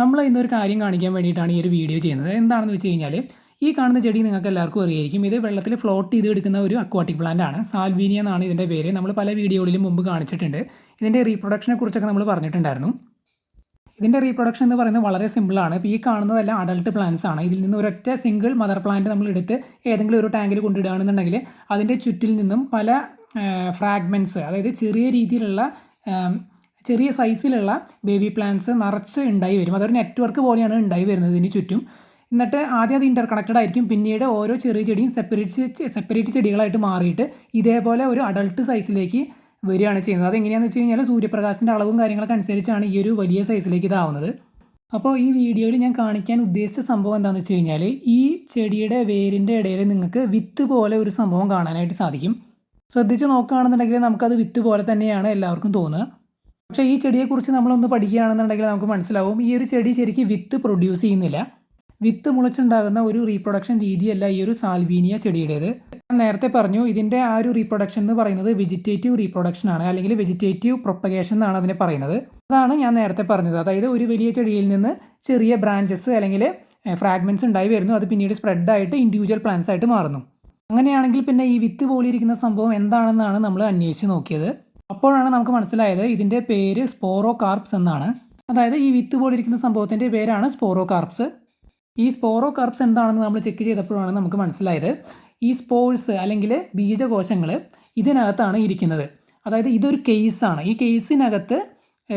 നമ്മൾ ഇന്നൊരു കാര്യം കാണിക്കാൻ വേണ്ടിയിട്ടാണ് ഈ ഒരു വീഡിയോ ചെയ്യുന്നത്. എന്താണെന്ന് വെച്ച് കഴിഞ്ഞാൽ ഈ കാണുന്ന ചെടി നിങ്ങൾക്ക് എല്ലാവർക്കും അറിയായിരിക്കും. ഇത് വെള്ളത്തിൽ ഫ്ലോട്ട് ചെയ്ത് എടുക്കുന്ന ഒരു അക്വാട്ടിക് പ്ലാന്റ് ആണ്. സാൽവീനിയ എന്നാണ് ഇതിന്റെ പേര്. നമ്മൾ പല വീഡിയോകളിലും മുമ്പ് കാണിച്ചിട്ടുണ്ട്. ഇതിന്റെ റീപ്രൊഡക്ഷനെ കുറിച്ചൊക്കെ നമ്മൾ പറഞ്ഞിട്ടുണ്ടായിരുന്നു. ഇതിന്റെ റീപ്രൊഡക്ഷൻ എന്ന് പറയുന്നത് വളരെ സിമ്പിളാണ് ഇപ്പോൾ ഈ കാണുന്നതെല്ലാം അഡൾട്ട് പ്ലാന്റ്സ് ആണ്. ഇതിൽ നിന്ന് ഒരൊറ്റ സിംഗിൾ മദർ പ്ലാന്റ് നമ്മൾ എടുത്ത് ഏതെങ്കിലും ഒരു ടാങ്കിൽ കൊണ്ടിടുകയാണെന്നുണ്ടെങ്കിൽ അതിന്റെ ചുറ്റിൽ നിന്നും പല ഫ്രാഗ്മെന്റ്സ് അതായത് ചെറിയ രീതിയിലുള്ള ചെറിയ സൈസിലുള്ള ബേബി പ്ലാന്റ്സ് നിറച്ച് ഉണ്ടായി വരും. അതൊരു നെറ്റ്വർക്ക് പോലെയാണ് ഉണ്ടായി വരുന്നത് ഇതിന് ചുറ്റും. എന്നിട്ട് ആദ്യം അത് ഇന്റർ കണക്റ്റഡ് ആയിരിക്കും. പിന്നീട് ഓരോ ചെറിയ ചെടിയും സെപ്പറേറ്റ് സെപ്പറേറ്റ് ചെടികളായിട്ട് മാറിയിട്ട് ഇതേപോലെ ഒരു അഡൾട്ട് സൈസിലേക്ക് വരികയാണ് ചെയ്യുന്നത്. അതെങ്ങനെയാണെന്ന് വെച്ച് കഴിഞ്ഞാൽ സൂര്യപ്രകാശത്തിന്റെ അളവും കാര്യങ്ങളൊക്കെ അനുസരിച്ചാണ് ഈ ഒരു വലിയ സൈസിലേക്ക് ഇതാവുന്നത്. അപ്പോൾ ഈ വീഡിയോയിൽ ഞാൻ കാണിക്കാൻ ഉദ്ദേശിച്ച സംഭവം എന്താണെന്ന് വെച്ച് കഴിഞ്ഞാൽ ഈ ചെടിയുടെ വേരിന്റെ ഇടയിൽ നിങ്ങൾക്ക് വിത്ത് പോലെ ഒരു സംഭവം കാണാനായിട്ട് സാധിക്കും. ശ്രദ്ധിച്ച് നോക്കുകയാണെന്നുണ്ടെങ്കിൽ നമുക്കത് വിത്ത് പോലെ തന്നെയാണ് എല്ലാവർക്കും തോന്നുക. പക്ഷേ ഈ ചെടിയെക്കുറിച്ച് നമ്മളൊന്ന് പഠിക്കുകയാണെന്നുണ്ടെങ്കിൽ നമുക്ക് മനസ്സിലാവും. ഈ ഒരു ചെടി ശരിക്കും വിത്ത് പ്രൊഡ്യൂസ് ചെയ്യുന്നില്ല. വിത്ത് മുളച്ചുണ്ടാകുന്ന ഒരു റീപ്രൊഡക്ഷൻ രീതിയല്ല ഈ ഒരു സാൽവീനിയ ചെടിയുടേത്. നേരത്തെ പറഞ്ഞു ഇതിന്റെ ആ ഒരു റീപ്രൊഡക്ഷൻ എന്ന് പറയുന്നത് വെജിറ്റേറ്റീവ് റീപ്രൊഡക്ഷൻ ആണ് അല്ലെങ്കിൽ വെജിറ്റേറ്റീവ് പ്രൊപ്പഗേഷൻ എന്നാണ് അതിനെ പറയുന്നത്. അതാണ് ഞാൻ നേരത്തെ പറഞ്ഞത്. അതായത് ഒരു വലിയ ചെടിയിൽ നിന്ന് ചെറിയ ബ്രാഞ്ചസ് അല്ലെങ്കിൽ ഫ്രാഗ്മെന്റ്സ് ഉണ്ടായി വരുന്നു. അത് പിന്നീട് സ്പ്രെഡായിട്ട് ഇൻഡിവിജ്വൽ പ്ലാന്റ്സ് ആയിട്ട് മാറുന്നു. അങ്ങനെയാണെങ്കിൽ പിന്നെ ഈ വിത്ത് പോലിരിക്കുന്ന സംഭവം എന്താണെന്നാണ് നമ്മൾ അന്വേഷിച്ച് നോക്കിയത്. അപ്പോഴാണ് നമുക്ക് മനസ്സിലായത് ഇതിന്റെ പേര് സ്പോറോ കാർപ്സ് എന്നാണ്. അതായത് ഈ വിത്ത് പോലിരിക്കുന്ന സംഭവത്തിന്റെ പേരാണ് സ്പോറോ കാർപ്സ് ഈ സ്പോറോ കാർപ്സ് എന്താണെന്ന് നമ്മൾ ചെക്ക് ചെയ്തപ്പോഴാണ് നമുക്ക് മനസ്സിലായത്. ഈ സ്പോഴ്സ് അല്ലെങ്കിൽ ബീജകോശങ്ങൾ ഇതിനകത്താണ് ഇരിക്കുന്നത്. അതായത് ഇതൊരു കേസാണ്. ഈ കേസിനകത്ത്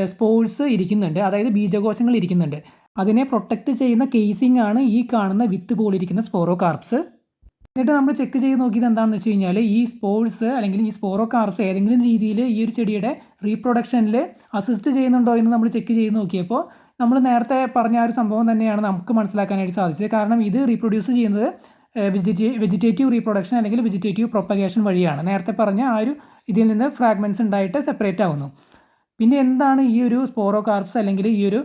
സ്പോഴ്സ് ഇരിക്കുന്നുണ്ട്. അതായത് ബീജകോശങ്ങൾ ഇരിക്കുന്നുണ്ട്. അതിനെ പ്രൊട്ടക്റ്റ് ചെയ്യുന്ന കേസിംഗ് ആണ് ഈ കാണുന്ന വിത്ത് പോലിരിക്കുന്ന സ്പോറോ കാർപ്സ് എന്നിട്ട് നമ്മൾ ചെക്ക് ചെയ്ത് നോക്കിയത് എന്താണെന്ന് വെച്ച് കഴിഞ്ഞാൽ ഈ സ്പോർട്സ് അല്ലെങ്കിൽ ഈ സ്പോറോ കാർപ്സ് ഏതെങ്കിലും രീതിയിൽ ഈ ഒരു ചെടിയുടെ റീപ്രൊഡക്ഷനിൽ അസിസ്റ്റ് ചെയ്യുന്നുണ്ടോ എന്ന് നമ്മൾ ചെക്ക് ചെയ്ത് നോക്കിയപ്പോൾ നമ്മൾ നേരത്തെ പറഞ്ഞ ആ ഒരു സംഭവം തന്നെയാണ് നമുക്ക് മനസ്സിലാക്കാനായിട്ട് സാധിച്ചത്. കാരണം ഇത് റീപ്രൊഡ്യൂസ് ചെയ്യുന്നത് വെജിറ്റേ വെജിറ്റേറ്റീവ് റീപ്രൊഡക്ഷൻ അല്ലെങ്കിൽ വെജിറ്റേറ്റീവ് പ്രൊപ്പഗേഷൻ വഴിയാണ്. നേരത്തെ പറഞ്ഞ ആ ഒരു ഇതിൽ നിന്ന് ഫ്രാഗ്മെന്റ്സ് ഉണ്ടായിട്ട് സെപ്പറേറ്റ് ആവുന്നു. പിന്നെ എന്താണ് ഈ ഒരു സ്പോറോ കാർപ്സ് അല്ലെങ്കിൽ ഈ ഒരു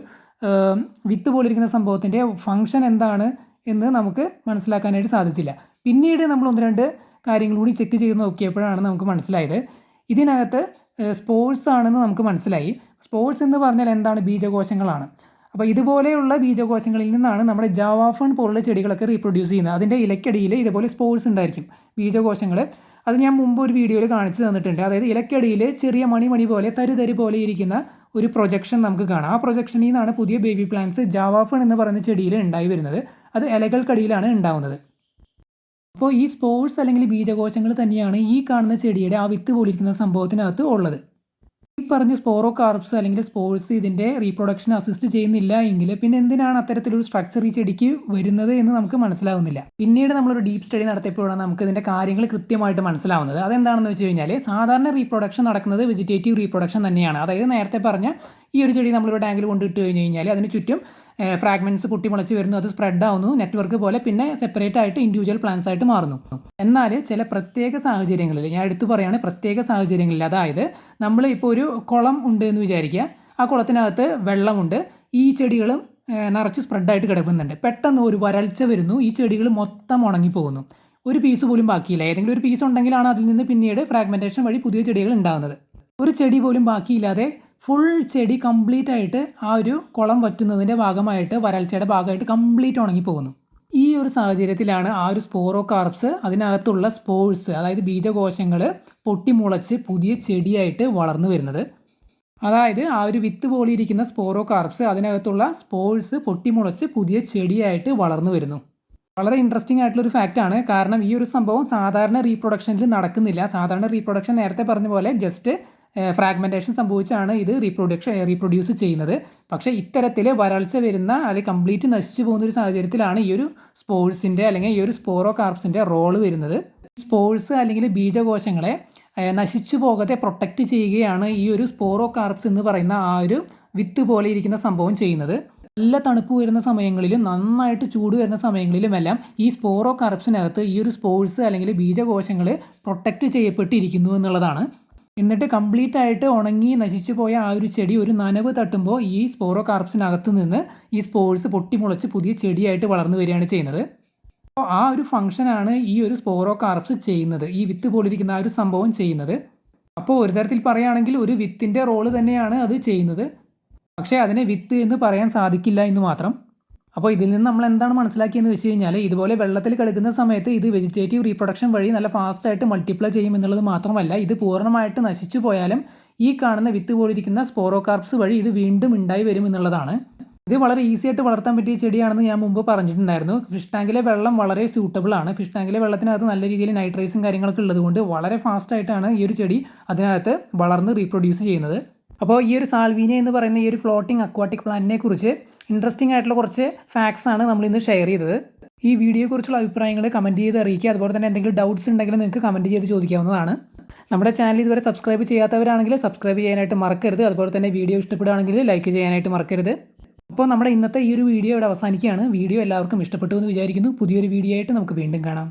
വിത്ത് പോലിരിക്കുന്ന സംഭവത്തിന്റെ ഫങ്ഷൻ എന്താണ് എന്ന് നമുക്ക് മനസ്സിലാക്കാനായിട്ട് സാധിച്ചില്ല. പിന്നീട് നമ്മൾ ഒന്ന് രണ്ട് കാര്യങ്ങൾ കൂടി ചെക്ക് ചെയ്ത് നോക്കിയപ്പോഴാണ് നമുക്ക് മനസ്സിലായത്. ഇതിനകത്ത് സ്പോർട്സ് ആണെന്ന് നമുക്ക് മനസ്സിലായി. സ്പോർട്സ് എന്ന് പറഞ്ഞാൽ എന്താണ്? ബീജകോശങ്ങളാണ്. അപ്പോൾ ഇതുപോലെയുള്ള ബീജകോശങ്ങളിൽ നിന്നാണ് നമ്മുടെ ജാവാഫൺ പോലുള്ള ചെടികളൊക്കെ റീപ്രൊഡ്യൂസ് ചെയ്യുന്നത്. അതിന്റെ ഇലക്കടിയിൽ ഇതുപോലെ സ്പോർട്സ് ഉണ്ടായിരിക്കും ബീജകോശങ്ങൾ അത് ഞാൻ മുമ്പ് ഒരു വീഡിയോയിൽ കാണിച്ചു തന്നിട്ടുണ്ട്. അതായത് ഇലക്കടിയിൽ ചെറിയ മണിമണി മണി പോലെ തരി തരി പോലെ ഇരിക്കുന്ന ഒരു പ്രൊജക്ഷൻ നമുക്ക് കാണാം. ആ പ്രൊജക്ഷനിൽ നിന്നാണ് പുതിയ ബേബി പ്ലാന്റ്സ് ജാവാഫൺ എന്ന് പറയുന്ന ചെടിയിൽ ഉണ്ടായി വരുന്നത്. അത് ഇലകൾക്കടിയിലാണ് ഉണ്ടാവുന്നത്. അപ്പോൾ ഈ സ്പോർട്സ് അല്ലെങ്കിൽ ബീജകോശങ്ങൾ തന്നെയാണ് ഈ കാണുന്ന ചെടിയുടെ ആ വിത്ത് പോലിരിക്കുന്ന സംഭവത്തിനകത്ത് ഉള്ളത്. ഈ പറഞ്ഞ സ്പോറോ കാർപ്സ് അല്ലെങ്കിൽ സ്പോർട്സ് ഇതിന്റെ റീപ്രൊഡക്ഷൻ അസിസ്റ്റ് ചെയ്യുന്നില്ല എങ്കിൽ പിന്നെ എന്തിനാണ് അത്തരത്തിലൊരു സ്ട്രക്ചർ ഈ ചെടിക്ക് വരുന്നത് എന്ന് നമുക്ക് മനസ്സിലാവുന്നില്ല. പിന്നീട് നമ്മളൊരു ഡീപ്പ് സ്റ്റഡി നടത്തിയപ്പോഴാണ് നമുക്ക് ഇതിന്റെ കാര്യങ്ങൾ കൃത്യമായിട്ട് മനസ്സിലാവുന്നത്. അതെന്താണെന്ന് വെച്ച് കഴിഞ്ഞാൽ സാധാരണ റീപ്രൊഡക്ഷൻ നടക്കുന്നത് വെജിറ്റേറ്റീവ് റീപ്രൊഡക്ഷൻ തന്നെയാണ്. അതായത് നേരത്തെ പറഞ്ഞ ഈ ഒരു ചെടി നമ്മളൊരു ടാങ്കിൽ കൊണ്ടിട്ട് കഴിഞ്ഞ് കഴിഞ്ഞാൽ അതിന് ചുറ്റും ഫ്രാഗ്മെന്റ്സ് പൊട്ടിമുളച്ച് വരുന്നു. അത് സ്പ്രെഡ് ആവുന്നു. നെറ്റ്വർക്ക് പോലെ പിന്നെ സെപ്പറേറ്റ് ആയിട്ട് ഇൻഡിവിജ്വൽ പ്ലാന്റ്സ് ആയിട്ട് മാറുന്നു. എന്നാൽ ചില പ്രത്യേക സാഹചര്യങ്ങളിൽ ഞാൻ എടുത്തു പറയുകയാണ് പ്രത്യേക സാഹചര്യങ്ങളിൽ അതായത് നമ്മൾ ഇപ്പോൾ ഒരു കുളം ഉണ്ട് എന്ന് വിചാരിക്കുക. ആ കുളത്തിനകത്ത് വെള്ളമുണ്ട്. ഈ ചെടികളും നിറച്ച് സ്പ്രെഡായിട്ട് കിടക്കുന്നുണ്ട്. പെട്ടെന്ന് ഒരു വരൾച്ച വരുന്നു. ഈ ചെടികൾ മൊത്തം ഉണങ്ങിപ്പോകുന്നു. ഒരു പീസ് പോലും ബാക്കിയില്ല. ഏതെങ്കിലും ഒരു പീസ് ഉണ്ടെങ്കിലാണ് അതിൽ നിന്ന് പിന്നീട് ഫ്രാഗ്മെന്റേഷൻ വഴി പുതിയ ചെടികൾ ഉണ്ടാകുന്നത്. ഒരു ചെടി പോലും ബാക്കിയില്ലാതെ ഫുൾ ചെടി കംപ്ലീറ്റ് ആയിട്ട് ആ ഒരു കുളം വറ്റുന്നതിന്റെ ഭാഗമായിട്ട് വരൾച്ചയുടെ ഭാഗമായിട്ട് കംപ്ലീറ്റ് ഉണങ്ങിപ്പോകുന്നു. ഈ ഒരു സാഹചര്യത്തിലാണ് ആ ഒരു സ്പോറോ കാർപ്സ് അതിനകത്തുള്ള സ്പോഴ്സ് അതായത് ബീജകോശങ്ങൾ പൊട്ടിമുളച്ച് പുതിയ ചെടിയായിട്ട് വളർന്നു വരുന്നത്. അതായത് ആ ഒരു വിത്ത് പോലിയിരിക്കുന്ന സ്പോറോ കാർപ്സ് അതിനകത്തുള്ള സ്പോഴ്സ് പൊട്ടിമുളച്ച് പുതിയ ചെടിയായിട്ട് വളർന്നു വരുന്നു. വളരെ ഇൻട്രസ്റ്റിംഗ് ആയിട്ടുള്ളൊരു ഫാക്റ്റാണ് കാരണം ഈ ഒരു സംഭവം സാധാരണ റീപ്രൊഡക്ഷനിൽ നടക്കുന്നില്ല. സാധാരണ റീപ്രൊഡക്ഷൻ നേരത്തെ പറഞ്ഞ പോലെ ജസ്റ്റ് ഫ്രാഗ്മെന്റേഷൻ സംഭവിച്ചാണ് ഇത് റീപ്രൊഡക്ഷൻ റീപ്രൊഡ്യൂസ് ചെയ്യുന്നത്. പക്ഷേ ഇത്തരത്തിൽ വരൾച്ച വരുന്ന അല്ലെങ്കിൽ കംപ്ലീറ്റ് നശിച്ചു പോകുന്ന ഒരു സാഹചര്യത്തിലാണ് ഈ ഒരു സ്പോഴ്സിന്റെ അല്ലെങ്കിൽ ഈ ഒരു സ്പോറോ കാർപ്സിന്റെ റോൾ വരുന്നത്. സ്പോഴ്സ് അല്ലെങ്കിൽ ബീജകോശങ്ങളെ നശിച്ചു പോകാതെ പ്രൊട്ടക്റ്റ് ചെയ്യുകയാണ് ഈ ഒരു സ്പോറോ കാർപ്സ് എന്ന് പറയുന്ന ആ ഒരു വിത്ത് പോലെ ഇരിക്കുന്ന സംഭവം ചെയ്യുന്നത്. നല്ല തണുപ്പ് വരുന്ന സമയങ്ങളിലും നന്നായിട്ട് ചൂട് വരുന്ന സമയങ്ങളിലുമെല്ലാം ഈ സ്പോറോ കറപ്ഷനകത്ത് ഈ ഒരു സ്പോഴ്സ് അല്ലെങ്കിൽ ബീജകോശങ്ങൾ പ്രൊട്ടക്റ്റ് ചെയ്യപ്പെട്ടിരിക്കുന്നു എന്നുള്ളതാണ്. എന്നിട്ട് കംപ്ലീറ്റ് ആയിട്ട് ഉണങ്ങി നശിച്ചു പോയ ആ ഒരു ചെടി ഒരു നനവ് തട്ടുമ്പോൾ ഈ സ്പോറോ കാർപ്സിനകത്ത് നിന്ന് ഈ സ്പോഴ്സ് പൊട്ടിമുളച്ച് പുതിയ ചെടിയായിട്ട് വളർന്നു വരികയാണ് ചെയ്യുന്നത്. അപ്പോൾ ആ ഒരു ഫംഗ്ഷനാണ് ഈ ഒരു സ്പോറോ കാർപ്സ് ചെയ്യുന്നത്. ഈ വിത്ത് പോലിരിക്കുന്ന ആ ഒരു സംഭവം ചെയ്യുന്നത്. അപ്പോൾ ഒരു തരത്തിൽ പറയുകയാണെങ്കിൽ ഒരു വിത്തിന്റെ റോൾ തന്നെയാണ് അത് ചെയ്യുന്നത്. പക്ഷേ അതിനെ വിത്ത് എന്ന് പറയാൻ സാധിക്കില്ല എന്ന് മാത്രം. അപ്പോൾ ഇതിൽ നിന്ന് നമ്മൾ എന്താണ് മനസ്സിലാക്കിയെന്ന് വെച്ച് കഴിഞ്ഞാൽ ഇതുപോലെ വെള്ളത്തിൽ കിടക്കുന്ന സമയത്ത് ഇത് വെജിറ്റേറ്റീവ് റീപ്രൊഡക്ഷൻ വഴി നല്ല ഫാസ്റ്റായിട്ട് മൾട്ടിപ്ലൈ ചെയ്യും എന്നുള്ളത് മാത്രമല്ല ഇത് പൂർണമായിട്ട് നശിച്ചു പോയാലും ഈ കാണുന്ന വിത്ത് പോലിരിക്കുന്ന സ്പോറോകാർപ്സ് വഴി ഇത് വീണ്ടും ഉണ്ടായി വരും എന്നുള്ളതാണ്. ഇത് വളരെ ഈസി ആയിട്ട് വളർത്താൻ പറ്റിയ ചെടിയാണെന്ന് ഞാൻ മുമ്പ് പറഞ്ഞിട്ടുണ്ടായിരുന്നു. ഫിഷ് ടാങ്കിലെ വെള്ളം വളരെ സൂട്ടബിൾ ആണ്. ഫിഷ് ടാങ്കിലെ വെള്ളത്തിനകത്ത് നല്ല രീതിയിൽ നൈട്രേസും കാര്യങ്ങളൊക്കെ ഉള്ളതുകൊണ്ട് വളരെ ഫാസ്റ്റായിട്ടാണ് ഈ ഒരു ചെടി അതിനകത്ത് വളർന്ന് റീപ്രൊഡ്യൂസ് ചെയ്യുന്നത്. അപ്പോൾ ഈ ഒരു സാൽവീനിയ എന്ന് പറയുന്ന ഈ ഒരു ഫ്ലോട്ടിംഗ് അക്വാട്ടിക് പ്ലാന്റിനെ കുറിച്ച് ഇൻട്രസ്റ്റിംഗ് ആയിട്ടുള്ള കുറച്ച് ഫാക്ട്സ് ആണ് നമ്മൾ ഇന്ന് ഷെയർ ചെയ്തത്. ഈ വീഡിയോയെക്കുറിച്ചുള്ള അഭിപ്രായങ്ങൾ കമന്റ് ചെയ്ത് അറിയിക്കുക. അതുപോലെ തന്നെ എന്തെങ്കിലും ഡൗട്ട്സ് ഉണ്ടെങ്കിൽ നിങ്ങൾക്ക് കമന്റ് ചെയ്ത് ചോദിക്കാവുന്നതാണ്. നമ്മുടെ ചാനൽ ഇതുവരെ സബ്സ്ക്രൈബ് ചെയ്യാത്തവരാണെങ്കിൽ സബ്സ്ക്രൈബ് ചെയ്യാനായിട്ട് മറക്കരുത്. അതുപോലെ തന്നെ വീഡിയോ ഇഷ്ടപ്പെടുകയാണെങ്കിൽ ലൈക്ക് ചെയ്യാനായിട്ട് മറക്കരുത്. അപ്പോൾ നമ്മുടെ ഇന്നത്തെ ഈ ഒരു വീഡിയോ ഇവിടെ അവസാനിക്കുകയാണ്. വീഡിയോ എല്ലാവർക്കും ഇഷ്ടപ്പെട്ടു എന്ന് വിചാരിക്കുന്നു. പുതിയൊരു വീഡിയോ ആയിട്ട് നമുക്ക് വീണ്ടും കാണാം.